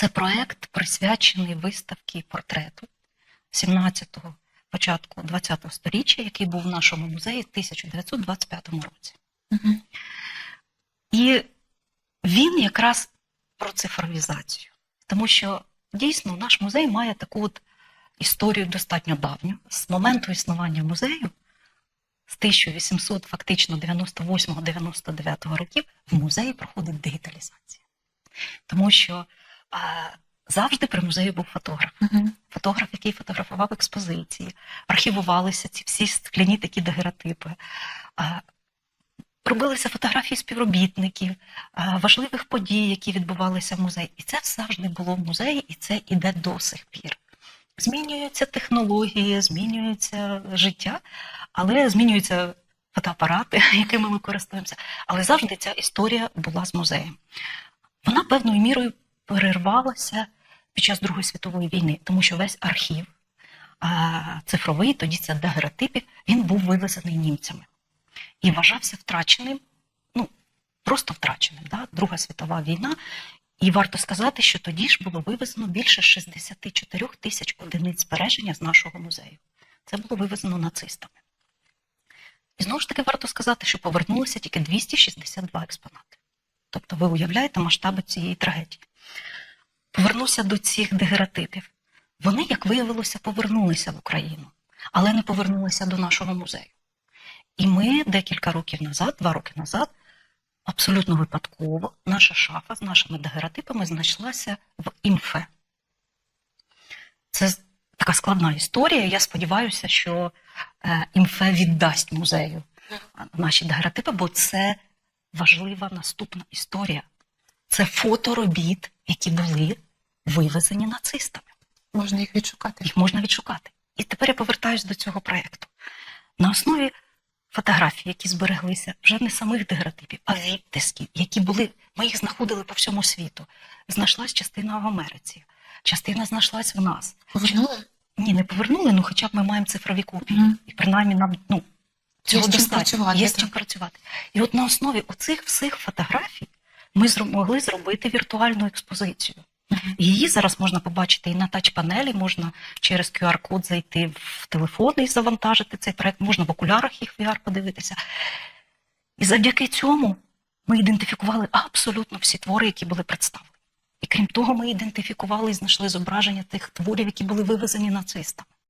Це проект присвячений виставці портрету 17-го, початку 20-го сторіччя, який був в нашому музеї в 1925 році. Мгм. І він якраз про цифровізацію, тому що дійсно наш музей має таку от історію достатньо давню. З моменту існування музею, з 1800, фактично 98-99 років, в музеї проходить дигіталізація. Тому що завжди при музеї був фотограф. Мгм. Фотограф, який фотографував експозиції, архівувалися ці всі скляні такі дагеротипи. Робилися фотографії співробітників, важливих подій, які відбувалися в музеї. І це завжди було в музеї, і це іде до сих пір. Змінюються технології, змінюється життя, але змінюються фотоапарати, якими ми користуємося. Але завжди ця історія була з музеєм. Вона певною мірою перервалася під час Другої світової війни, тому що весь архів цифровий, тоді це дагеротипів, він був вивезений німцями і вважався втраченим, ну просто втраченим. Да? Друга світова війна. І варто сказати, що тоді ж було вивезено більше 64 тисяч одиниць збереження з нашого музею. Це було вивезено нацистами. І знову ж таки варто сказати, що повернулося тільки 262 експонати. Тобто ви уявляєте масштаби цієї трагедії. Повернуся до цих дегератипів. Вони, як виявилося, повернулися в Україну, але не повернулися до нашого музею. І ми декілька років назад, два роки назад, абсолютно випадково, наша шафа з нашими дагеротипами знайшлася в імфе. Це така складна історія. Я сподіваюся, що е, імфе віддасть музею наші дагеротипи, бо це важлива наступна історія. Це фото робіт, які були вивезені нацистами Можна їх відшукати. їх можна відшукати. І тепер я повертаюся до цього проєкту. На основі фотографій, які збереглися, вже не самих дегератипів, а відтисків, які були, ми їх знаходили по всьому світу. Знайшлась частина в Америці, частина знайшлась в нас. Повернули? Ні, не повернули, ну хоча б ми маємо цифрові копії. Мгм. І принаймні нам ну, цього достатньо. Є з чим працювати. І от на основі оцих всіх фотографій ми зро- могли зробити віртуальну експозицію. Її зараз можна побачити і на тач-панелі, можна через QR-код зайти в телефон і завантажити цей проект, можна в окулярах їх VR подивитися. І завдяки цьому ми ідентифікували абсолютно всі твори, які були представлені. І крім того, ми ідентифікували і знайшли зображення тих творів, які були вивезені нацистами.